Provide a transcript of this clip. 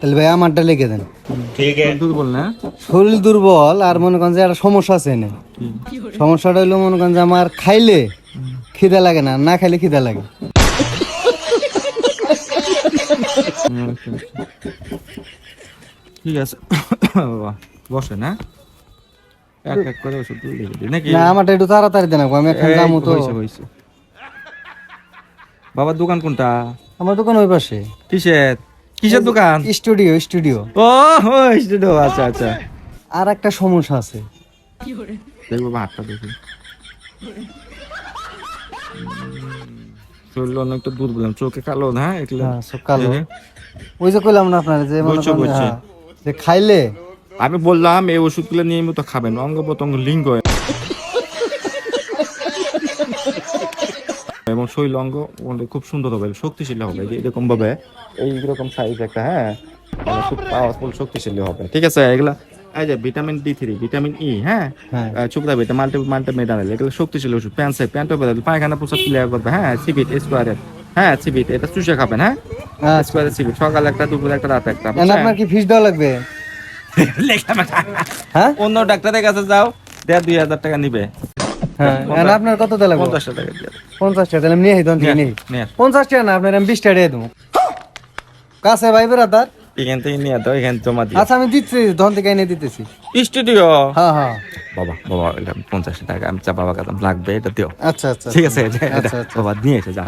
তাহলে ভাই আমারটা লিখে দেন। ঠিক আছে। শরীর দুর্বল আর মনে করেন যে একটা সমস্যা আছে এনে। সমস্যাটা মনে করেন যে আমার খাইলে খিদা লাগে না না খাইলে খিদা লাগে। ঠিক আছে। বসে না? তাড়াতাড়ি বাবার দোকান কোনটা? আমার দোকান ওই পাশে। কিসের? কিসের দোকান? Studio studio. ও স্টুডিও আচ্ছা আচ্ছা। আর একটা সমস্যা আছে। দেখব হাতটা দেখি। শরীর অনেকটা দূর বললাম চোখে কালো না? এগুলো হ্যাঁ, সব কালো। ওই যে কইলাম না আপনার যে মনে। হ্যাঁ, যে খাইলে আমি বললাম এই ওষুধগুলো নিয়মিত খাবেন। অঙ্গ প্রত্যঙ্গ লিঙ্গ এবং শৈল অঙ্গ খুব সুন্দর হবে শক্তিশালী হবে এরকম ভাবে এইরকম সাইজ একটা হ্যাঁ? মানে খুব পাওয়ারফুল শক্তিশালী হবে ঠিক আছে? এগুলা এই যে vitamin D three vitamin E হ্যাঁ? ভিটা মাল্টি মাল্টি এগুলো শক্তিশালী ওষুধ প্যান্সে প্যান্টো পায়খানা প্রসাদ ক্লিয়ার করবে হ্যাঁ? সিবিট স্কোয়ারে হ্যাঁ সিবিট এটা চুষে খাবেন হ্যাঁ? আচ্ছা। স্কোয়ারে সিবিট সকালে একটা দুপুরে একটা রাতে একটা আপনার কি ফিস দেওয়া লাগবে? হ্যাঁ? অন্য ডাক্তারের কাছে যাও দেড় দুই হাজার টাকা নিবে। হ্যাঁ আর আপনার কত লাগবে? পঞ্চাশ টাকা দিয়ে দেবে। পঞ্চাশ টাকা তাহলে নিয়ে আই দন নিয়ে নিয়ে আস, নিয়ে আস। পঞ্চাশ টাকা না আপনার আমি বিশ টাকা দিয়ে দেবো। কাছে ভাই বেড়াতার এখান থেকে নিয়ে দাও এখান জমা দিয়ে। আচ্ছা আমি দিচ্ছি ধন থেকে এনে দিতেছি। স্টুডিও হ্যাঁ হ্যাঁ। বাবা বাবা এটা পঞ্চাশ টাকা আমি চা বাবা কাছে লাগবে এটা দিও। আচ্ছা আচ্ছা। ঠিক আছে আচ্ছা, আচ্ছা। বাবা নিয়ে এসে যা।